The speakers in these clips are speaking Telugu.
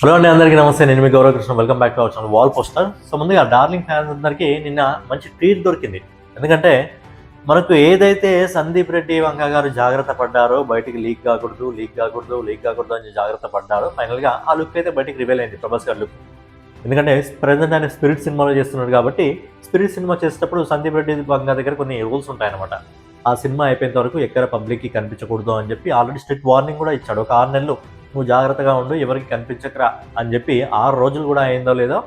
హలో అండి అందరికీ నమస్తే. నేను మీ Gaurav Krishna. Welcome back to our channel wall poster so ముందుగా డార్లింగ్ ఫ్యాన్స్ అందరికీ నిన్న మంచి ట్రీట్ దొరికింది. ఎందుకంటే మనకు ఏదైతే సందీప్ రెడ్డి వంక గారు జాగ్రత్త పడ్డారో బయటికి లీక్ కాకూడదు లీక్ కాకూడదు లీక్ కాకూడదు అని జాగ్రత్త పడ్డారో ఫైనల్గా ఆ లుక్ అయితే బయటికి రివీల్ అయింది ప్రభాస్ గారి లుక్ ఎందుకంటే ప్రజెంట్ ఆయన స్పిరిట్ సినిమాలో చేస్తున్నాడు కాబట్టి స్పిరిట్ సినిమా చేసేటప్పుడు సందీప్ రెడ్డి వంక దగ్గర కొన్ని రూల్స్ ఉంటాయన్నమాట. ఆ సినిమా అయిపోయేంత వరకు ఎక్కడ పబ్లిక్కి కనిపించకూడదు అని చెప్పి ఆల్రెడీ స్ట్రిక్ట్ వార్నింగ్ కూడా ఇచ్చాడు. ఒక ఆరు నెలలు నువ్వు జాగ్రత్తగా ఉండు ఎవరికి కనిపించకరా అని చెప్పి ఆరు రోజులు కూడా అయిందో లేదో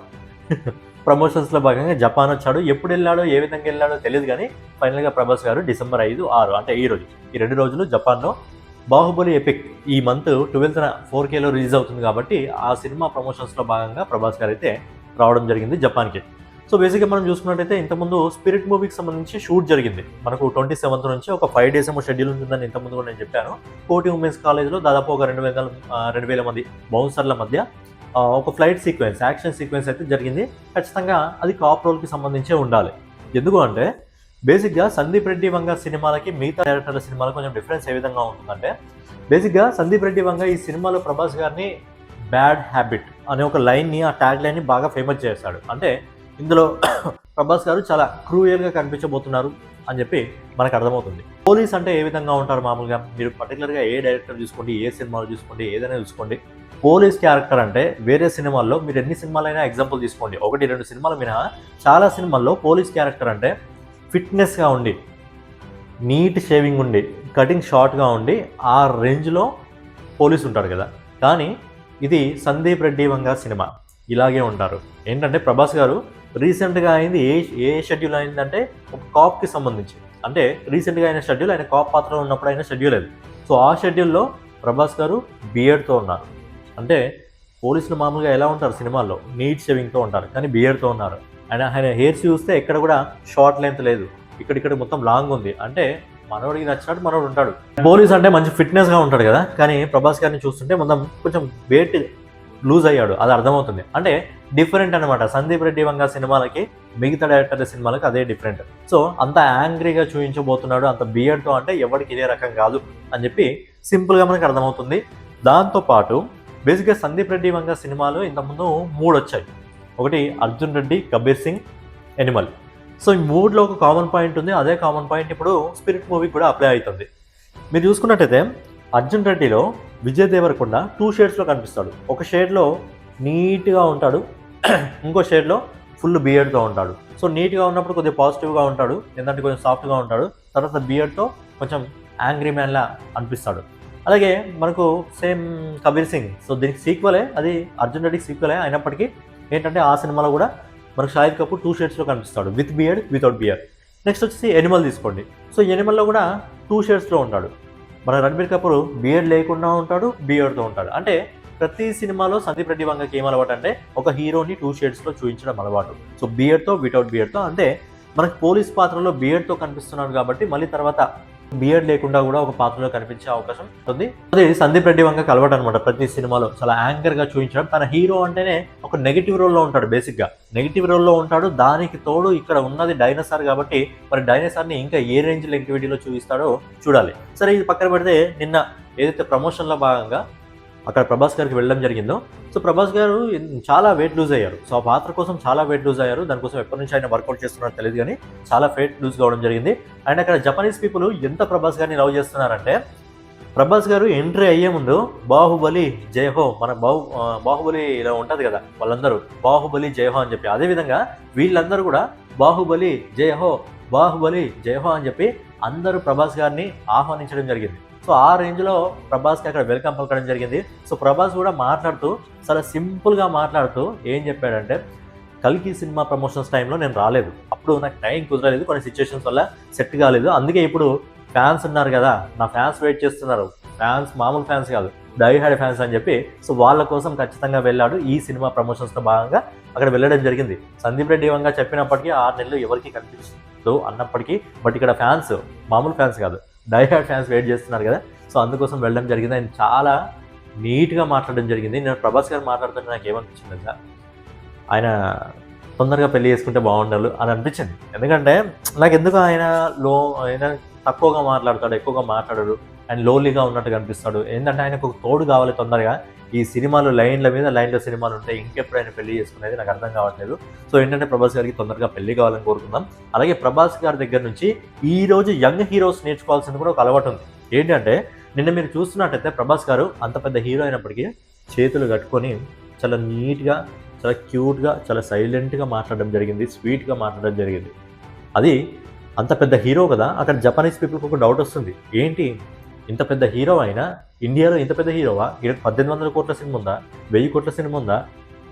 ప్రమోషన్స్లో భాగంగా జపాన్ వచ్చాడు. ఎప్పుడు వెళ్ళాడో ఏ విధంగా వెళ్ళాడో తెలియదు కానీ ఫైనల్గా ప్రభాస్ గారు డిసెంబర్ ఐదు ఆరు అంటే ఈ రోజు. ఈ రెండు రోజులు జపాన్లో బాహుబలి ఎపిక్ ఈ మంత్ ట్వెల్త్న ఫోర్ కేలో రిలీజ్ అవుతుంది కాబట్టి ఆ సినిమా ప్రమోషన్స్లో భాగంగా ప్రభాస్ గారు అయితే రావడం జరిగింది జపాన్కి. సో బేసిక్గా మనం చూసుకున్నట్టయితే ఇంతకుముందు స్పిరిట్ మూవీకి సంబంధించి షూట్ జరిగింది. మనకు ట్వంటీ సెవెంత్ నుంచి ఒక ఫైవ్ డేస్ ఏమో షెడ్యూల్ ఉంటుందని ఇంతకుముందు కూడా నేను చెప్పాను. కోటి ఉమెన్స్ కాలేజ్లో దాదాపు ఒక రెండు వేల రెండు వేల మంది బౌన్సర్ల మధ్య ఒక ఫ్లైట్ సీక్వెన్స్ యాక్షన్ సీక్వెన్స్ అయితే జరిగింది. ఖచ్చితంగా అది కాప్ రోల్కి సంబంధించే ఉండాలి. ఎందుకు అంటే బేసిక్గా సందీప్ రెడ్డి వంగ సినిమాలకి మిగతా డైరెక్టర్ల సినిమాలకు కొంచెం డిఫరెన్స్ ఏ విధంగా ఉంటుందంటే బేసిక్గా సందీప్ రెడ్డి వంగ ఈ సినిమాలో ప్రభాస్ గారిని బ్యాడ్ హ్యాబిట్ అనే ఒక లైన్ని ఆ ట్యాగ్ లైన్ని బాగా ఫేమస్ చేశాడు. అంటే ఇందులో ప్రభాస్ గారు చాలా క్రూయల్గా కనిపించబోతున్నారు అని చెప్పి మనకు అర్థమవుతుంది. పోలీస్ అంటే ఏ విధంగా ఉంటారు మామూలుగా? మీరు పర్టికులర్గా ఏ డైరెక్టర్ చూసుకోండి ఏ సినిమాలు చూసుకోండి ఏదైనా చూసుకోండి. పోలీస్ క్యారెక్టర్ అంటే వేరే సినిమాల్లో మీరు ఎన్ని సినిమాలైనా ఎగ్జాంపుల్ తీసుకోండి. ఒకటి రెండు సినిమాలు మినహా చాలా సినిమాల్లో పోలీస్ క్యారెక్టర్ అంటే ఫిట్నెస్గా ఉండి నీట్ షేవింగ్ ఉండి కటింగ్ షార్ట్గా ఉండి ఆ రేంజ్లో పోలీస్ ఉంటాడు కదా. కానీ ఇది సందీప్ రెడ్డి వంగ సినిమా. ఇలాగే ఉంటారు. ఏంటంటే ప్రభాస్ గారు రీసెంట్గా అయింది ఏ ఏ షెడ్యూల్ అయిందంటే ఒక కాప్కి సంబంధించి. అంటే రీసెంట్గా అయిన షెడ్యూల్ ఆయన కాప్ పాత్రలో ఉన్నప్పుడు అయిన షెడ్యూల్ అది. సో ఆ షెడ్యూల్లో ప్రభాస్ గారు బియర్డ్తో ఉన్నారు. అంటే పోలీసులు మామూలుగా ఎలా ఉంటారు సినిమాల్లో? నీట్ షేవింగ్తో ఉంటారు కానీ బియర్డ్తో ఉన్నారు. ఆయన ఆయన హెయిర్స్ చూస్తే ఎక్కడ కూడా షార్ట్ లెంత్ లేదు. ఇక్కడ మొత్తం లాంగ్ ఉంది. అంటే మనోడికి నచ్చినట్టు మనోడు ఉంటాడు. పోలీస్ అంటే మంచి ఫిట్నెస్గా ఉంటాడు కదా. కానీ ప్రభాస్ గారిని చూస్తుంటే మొత్తం కొంచెం వెయిట్ లూజ్ అయ్యాడు. అది అర్థమవుతుంది. అంటే డిఫరెంట్ అనమాట సందీప్ రెడ్డి వంగ సినిమాలకి మిగతా డైరెక్టర్ల సినిమాలకి అదే డిఫరెంట్ సో అంత యాంగ్రీగా చూపించబోతున్నాడు అంత బియర్డ్తో అంటే ఎవరికి ఇదే రకం కాదు అని చెప్పి సింపుల్గా మనకు అర్థమవుతుంది. దాంతోపాటు బేసిక్గా సందీప్ రెడ్డి వంగ సినిమాలు ఇంతకుముందు మూడు వచ్చాయి. ఒకటి అర్జున్ రెడ్డి కబీర్ సింగ్ ఎనిమల్. సో ఈ మూడులో ఒక కామన్ పాయింట్ ఉంది. అదే కామన్ పాయింట్ ఇప్పుడు స్పిరిట్ మూవీ కూడా అప్లై అవుతుంది. మీరు చూసుకున్నట్టయితే అర్జున్ రెడ్డిలో విజయ్ దేవరకొండ టూ షేడ్స్లో కనిపిస్తాడు. ఒక షేడ్లో నీట్గా ఉంటాడు. ఇంకో షేడ్లో ఫుల్ బియర్డ్తో ఉంటాడు. సో నీట్గా ఉన్నప్పుడు కొద్దిగా పాజిటివ్గా ఉంటాడు. ఎందుకంటే కొంచెం సాఫ్ట్గా ఉంటాడు. తర్వాత బియర్డ్తో కొంచెం యాంగ్రీ మ్యాన్లా అనిపిస్తాడు. అలాగే మనకు సేమ్ కబీర్ సింగ్ సో దీనికి సీక్వలే అది అర్జున్ రెడ్డికి సీక్వలే అయినప్పటికీ ఏంటంటే ఆ సినిమాలో కూడా మనకు షాహిద్ కపూర్ టూ షేడ్స్లో కనిపిస్తాడు. With beard without beard next వచ్చేసి ఎనిమల్ తీసుకోండి. సో ఎనిమల్లో కూడా టూ షేడ్స్లో ఉంటాడు. మన రణబీర్ కపూర్ బియర్డ్ లేకుండా ఉంటాడు బియర్డ్తో ఉంటాడు. అంటే ప్రతి సినిమాలో సందీప్ రెడ్డి వంగకి ఏం అలవాటు అంటే ఒక హీరోని టూ షేడ్స్లో చూపించడం అలవాటు. సో బియర్డ్తో వితౌట్ బియర్డ్తో అంటే మనకు పోలీస్ పాత్రలో బియర్డ్తో కనిపిస్తున్నాడు కాబట్టి మళ్ళీ తర్వాత బియర్డ్ లేకుండా కూడా ఒక పాత్రలో కనిపించే అవకాశం ఉంది. అది సందీప్ రెడ్డి వంగ అలవాటు అనమాట ప్రతి సినిమాలో. చాలా యాంకర్గా చూపించడం. తన హీరో అంటేనే ఒక నెగిటివ్ రోల్లో ఉంటాడు బేసిక్గా. నెగిటివ్ రోల్లో ఉంటాడు. దానికి తోడు ఇక్కడ ఉన్నది డైనోసార్ కాబట్టి మరి డైనోసార్ని ఇంకా ఏ రేంజ్ లెంక్విటీలో చూపిస్తాడో చూడాలి. సరే ఇది పక్కన పెడితే నిన్న ఏదైతే ప్రమోషన్లో భాగంగా అక్కడ ప్రభాస్ గారికి వెళ్ళడం జరిగిందో. సో ప్రభాస్ గారు చాలా వెయిట్ లూజ్ అయ్యారు. సో ఆ పాత్ర కోసం చాలా వెయిట్ లూజ్ అయ్యారు. దానికోసం ఎప్పటి నుంచి ఆయన వర్కౌట్ చేస్తున్నారో తెలియదు కానీ చాలా వెయిట్ లూజ్ కావడం జరిగింది. అండ్ అక్కడ జపనీస్ పీపుల్ ఎంత ప్రభాస్ గారిని లవ్ చేస్తున్నారంటే ప్రభాస్ గారు ఎంట్రీ అయ్యే ముందు బాహుబలి జయహో మన బాహు బాహుబలి ఇలా ఉంటుంది కదా వాళ్ళందరూ బాహుబలి జయహో అని చెప్పి. అదేవిధంగా వీళ్ళందరూ కూడా బాహుబలి జయహో బాహుబలి జయహో అని చెప్పి అందరూ ప్రభాస్ గారిని ఆహ్వానించడం జరిగింది. సో ఆ రేంజ్లో ప్రభాస్కి అక్కడ వెల్కమ్ పలకడం జరిగింది. సో ప్రభాస్ కూడా మాట్లాడుతూ చాలా సింపుల్గా మాట్లాడుతూ ఏం చెప్పాడంటే కల్కి సినిమా ప్రమోషన్స్ టైంలో నేను రాలేదు. అప్పుడు నాకు టైం కుదరలేదు. కొన్ని సిచ్యువేషన్స్ వల్ల సెట్ కాలేదు. అందుకే ఇప్పుడు ఫ్యాన్స్ ఉన్నారు కదా నా ఫ్యాన్స్ వెయిట్ చేస్తున్నారు. ఫ్యాన్స్ మామూలు ఫ్యాన్స్ కాదు. డై హ్యాడ్ ఫ్యాన్స్ అని చెప్పి సో వాళ్ళ కోసం ఖచ్చితంగా వెళ్ళాడు ఈ సినిమా ప్రమోషన్స్తో భాగంగా అక్కడ వెళ్ళడం జరిగింది. సందీప్ రెడ్డి వంగా చెప్పినప్పటికీ ఆరు నెలలు ఎవరికి కనిపించదు అన్నప్పటికీ బట్ ఇక్కడ ఫ్యాన్స్ మామూలు ఫ్యాన్స్ కాదు. డై ఫ్యాన్స్ వెయిట్ చేస్తున్నారు కదా. సో అందుకోసం వెళ్ళడం జరిగింది. ఆయన చాలా నీట్గా మాట్లాడడం జరిగింది. నేను ప్రభాస్ గారు మాట్లాడుతుంటే నాకు ఏమనిపించింది తెలుసా ఆయన తొందరగా పెళ్ళి చేసుకుంటే బాగుండాలి అని అనిపించింది. ఎందుకంటే నాకు ఎందుకు ఆయన లో ఆయన తక్కువగా మాట్లాడతాడు ఎక్కువగా మాట్లాడడు? అండ్ లోలీగా ఉన్నట్టు కనిపిస్తాడు. ఏంటంటే ఆయనకు ఒక తోడు కావాలి తొందరగా. ఈ సినిమాలు లైన్ల మీద లైన్లో సినిమాలు ఉంటాయి ఇంకెప్పుడు ఆయన పెళ్ళి చేసుకునేది నాకు అర్థం కావట్లేదు. సో ఏంటంటే ప్రభాస్ గారికి తొందరగా పెళ్ళి కావాలని కోరుకుందాం. అలాగే ప్రభాస్ గారి దగ్గర నుంచి ఈ రోజు యంగ్ హీరోస్ నేర్చుకోవాల్సింది కూడా ఒక అలవాటు ఉంది. ఏంటంటే నిన్న మీరు చూస్తున్నట్టయితే ప్రభాస్ గారు అంత పెద్ద హీరో అయినప్పటికీ చేతులు కట్టుకొని చాలా నీట్గా చాలా క్యూట్గా చాలా సైలెంట్గా మాట్లాడడం జరిగింది. స్వీట్గా మాట్లాడడం జరిగింది. అది అంత పెద్ద హీరో కదా అక్కడ జపనీస్ పీపుల్కి ఒక డౌట్ వస్తుంది. ఏంటి? ఇంత పెద్ద హీరో అయినా ఇండియాలో ఇంత పెద్ద హీరోవా? ఈయనకు పద్దెనిమిది వందల కోట్ల సినిమా ఉందా? వెయ్యి కోట్ల సినిమా ఉందా?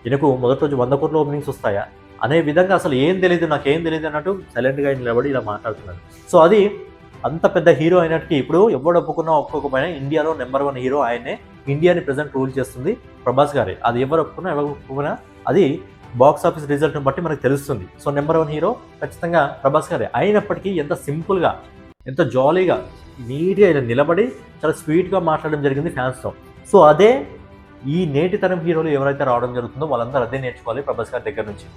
ఈయనకు మొదటి రోజు వంద కోట్ల ఓపెనింగ్స్ వస్తాయా? అనే విధంగా అసలు ఏం తెలియదు నాకేం తెలియదు అన్నట్టు సైలెంట్గా నిలబడి ఇలా మాట్లాడుతున్నాడు. సో అది అంత పెద్ద హీరో అయినట్టుకి ఇప్పుడు ఎవడు ఒప్పుకున్నా ఒక్కొక్క పైన ఇండియాలో నెంబర్ వన్ హీరో ఆయనే ఇండియాని ప్రజెంట్ రూల్ చేస్తుంది ప్రభాస్ గారే. అది ఎవరు ఒప్పుకున్నా ఎవరు ఒప్పుకున్నా అది బాక్స్ ఆఫీస్ రిజల్ట్ని బట్టి మనకు తెలుస్తుంది. సో నెంబర్ వన్ హీరో ఖచ్చితంగా ప్రభాస్ గారే. అయినప్పటికీ ఎంత సింపుల్గా ఎంత జాలీగా నీట్గా ఇలా నిలబడి చాలా స్వీట్గా మాట్లాడడం జరిగింది ఫ్యాన్స్తో సో అదే ఈ నేటి తరం హీరోలు ఎవరైతే రావడం జరుగుతుందో వాళ్ళందరూ అదే నేర్చుకోవాలి ప్రభాస్ గారి దగ్గర నుంచి.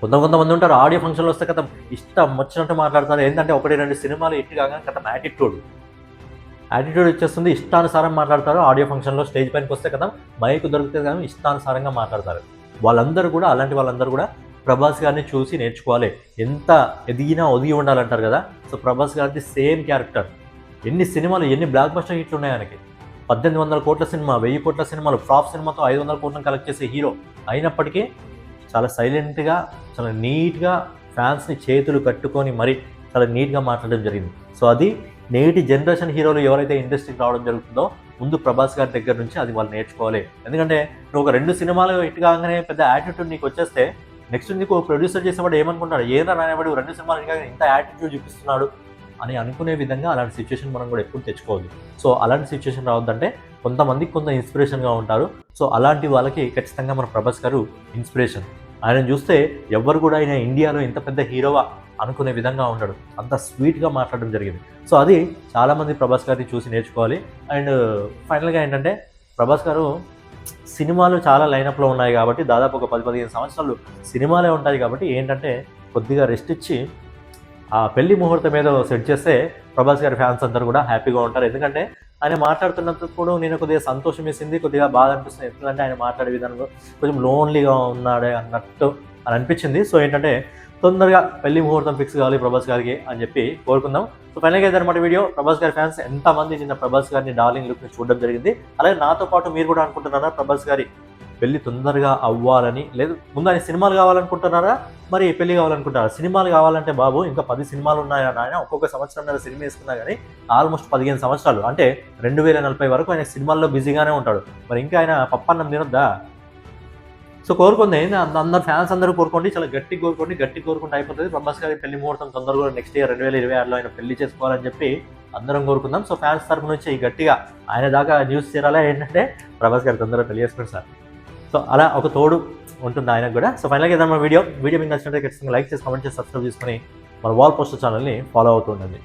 కొంత కొంతమంది ఉంటారు ఆడియో ఫంక్షన్లో వస్తే కథ ఇష్టం వచ్చినట్టు మాట్లాడతారు. ఏంటంటే ఒకటి రెండు సినిమాలు ఎట్టి కాగానే కథ యాటిట్యూడ్ యాటిట్యూడ్ వచ్చేస్తుంది ఇష్టానుసారం మాట్లాడతారు. ఆడియో ఫంక్షన్లో స్టేజ్ పైనకి వస్తే కదా మైక్ దొరికితే కానీ ఇష్టానుసారంగా మాట్లాడతారు. వాళ్ళందరూ కూడా అలాంటి వాళ్ళందరూ కూడా ప్రభాస్ గారిని చూసి నేర్చుకోవాలి. ఎంత ఎదిగినా ఒదిగి ఉండాలంటారు కదా? సో ప్రభాస్ గారిది సేమ్ క్యారెక్టర్. ఎన్ని సినిమాలు ఎన్ని బ్లాక్ బస్టర్ హిట్లు ఉన్నాయి ఆయనకి? పద్దెనిమిది వందల కోట్ల సినిమా వెయ్యి కోట్ల సినిమాలు ఫ్లాప్ సినిమాతో ఐదు వందల కోట్లను కలెక్ట్ చేసే హీరో. అయినప్పటికీ చాలా సైలెంట్గా చాలా నీట్గా ఫ్యాన్స్ని చేతులు కట్టుకొని మరి చాలా నీట్గా మాట్లాడడం జరిగింది. సో అది నేటి జనరేషన్ హీరోలు ఎవరైతే ఇండస్ట్రీకి రావడం జరుగుతుందో ముందు ప్రభాస్ గారి దగ్గర నుంచి అది వాళ్ళు నేర్చుకోవాలి. ఎందుకంటే నువ్వు ఒక రెండు సినిమాలు హిట్ కాగానే పెద్ద యాటిట్యూడ్ నీకు వచ్చేస్తే నెక్స్ట్ నీకు ప్రొడ్యూసర్ చేసేవాడు ఏమనుకుంటాడు? ఏదో రానివాడు రెండు సినిమాలు హిట్ ఇంత యాటిట్యూడ్ చూపిస్తున్నాడు అని అనుకునే విధంగా అలాంటి సిచ్యువేషన్ మనం కూడా ఎప్పుడు తెచ్చుకోవద్దు. సో అలాంటి సిచ్యువేషన్ రావద్దంటే కొంతమందికి కొంత ఇన్స్పిరేషన్గా ఉంటారు. సో అలాంటి వాళ్ళకి ఖచ్చితంగా మన ప్రభాస్ గారు ఇన్స్పిరేషన్ ఆయన చూస్తే ఎవ్వరు కూడా ఆయన ఇండియాలో ఇంత పెద్ద హీరోవా అనుకునే విధంగా ఉండడు. అంత స్వీట్గా మాట్లాడడం జరిగింది. సో అది చాలామంది ప్రభాస్ గారిని చూసి నేర్చుకోవాలి. అండ్ ఫైనల్గా ఏంటంటే ప్రభాస్ గారు సినిమాలు చాలా లైనప్లో ఉన్నాయి కాబట్టి దాదాపు ఒక పది పదిహేను సంవత్సరాలు సినిమాలే ఉంటాయి కాబట్టి ఏంటంటే కొద్దిగా రెస్ట్ ఇచ్చి ఆ పెళ్ళి ముహూర్తం మీద సెట్ చేస్తే ప్రభాస్ గారి ఫ్యాన్స్ అందరూ కూడా హ్యాపీగా ఉంటారు. ఎందుకంటే ఆయన మాట్లాడుతున్నప్పుడు నేను కొద్దిగా సంతోషం వేసింది కొద్దిగా బాధ అనిపిస్తుంది. ఎందుకంటే ఆయన మాట్లాడే విధానంలో కొంచెం లోన్లీగా ఉన్నాడే అన్నట్టు అని అనిపించింది. సో ఏంటంటే తొందరగా పెళ్ళి ముహూర్తం ఫిక్స్ కావాలి ప్రభాస్ గారికి అని చెప్పి కోరుకుందాం. సో ఫైనల్గా అయితే అనమాట వీడియో ప్రభాస్ గారి ఫ్యాన్స్ ఎంతమంది నిన్న ప్రభాస్ గారిని డార్లింగ్ లుక్ని చూడడం జరిగింది. అలాగే నాతో పాటు మీరు కూడా అనుకుంటున్నారా ప్రభాస్ గారి పెళ్ళి తొందరగా అవ్వాలని? లేదు ముందు ఆయన సినిమాలు కావాలనుకుంటున్నారా? మరి పెళ్ళి కావాలనుకుంటారా సినిమాలు కావాలంటే బాబు ఇంకా పది సినిమాలు ఉన్నాయా ఆయన ఒక్కొక్క సంవత్సరం సినిమా వేసుకున్నా కానీ ఆల్మోస్ట్ పదిహేను సంవత్సరాలు. అంటే రెండు వేల నలభై వరకు ఆయన సినిమాల్లో బిజీగానే ఉంటాడు. మరి ఇంకా ఆయన పప్పన్నం తినొద్దా? సో కోరుకుంది అందరు ఫ్యాన్స్ అందరూ కోరుకోండి చాలా గట్టి కోరుకోండి గట్టి కోరుకుంటే అయిపోతుంది. ప్రభాస్ గారి పెళ్ళి ముహూర్తం తొందరగా నెక్స్ట్ ఇయర్ రెండు వేల ఇరవై ఆరులో ఆయన పెళ్ళి చేసుకోవాలని చెప్పి అందరం కోరుకుందాం. సో ఫ్యాన్స్ తరపు నుంచి గట్టిగా ఆయన దాకా న్యూస్ చేరాలా ఏంటంటే ప్రభాస్ గారి తొందరగా పెళ్ళి చేసుకుని సార్. సో అలా ఒక తోడు ఉంటుంది ఆయనకు కూడా. సో ఫైనల్గా ఏదైనా వీడియో వీడియో మీకు నచ్చినట్టు ఖచ్చితంగా లైక్ చేసి కామెంట్ చేసి సబ్స్క్రైబ్ చేసుకొని మన వాల్ పోస్టర్ ఛానల్ని ఫాలో అవుతూ ఉండండి.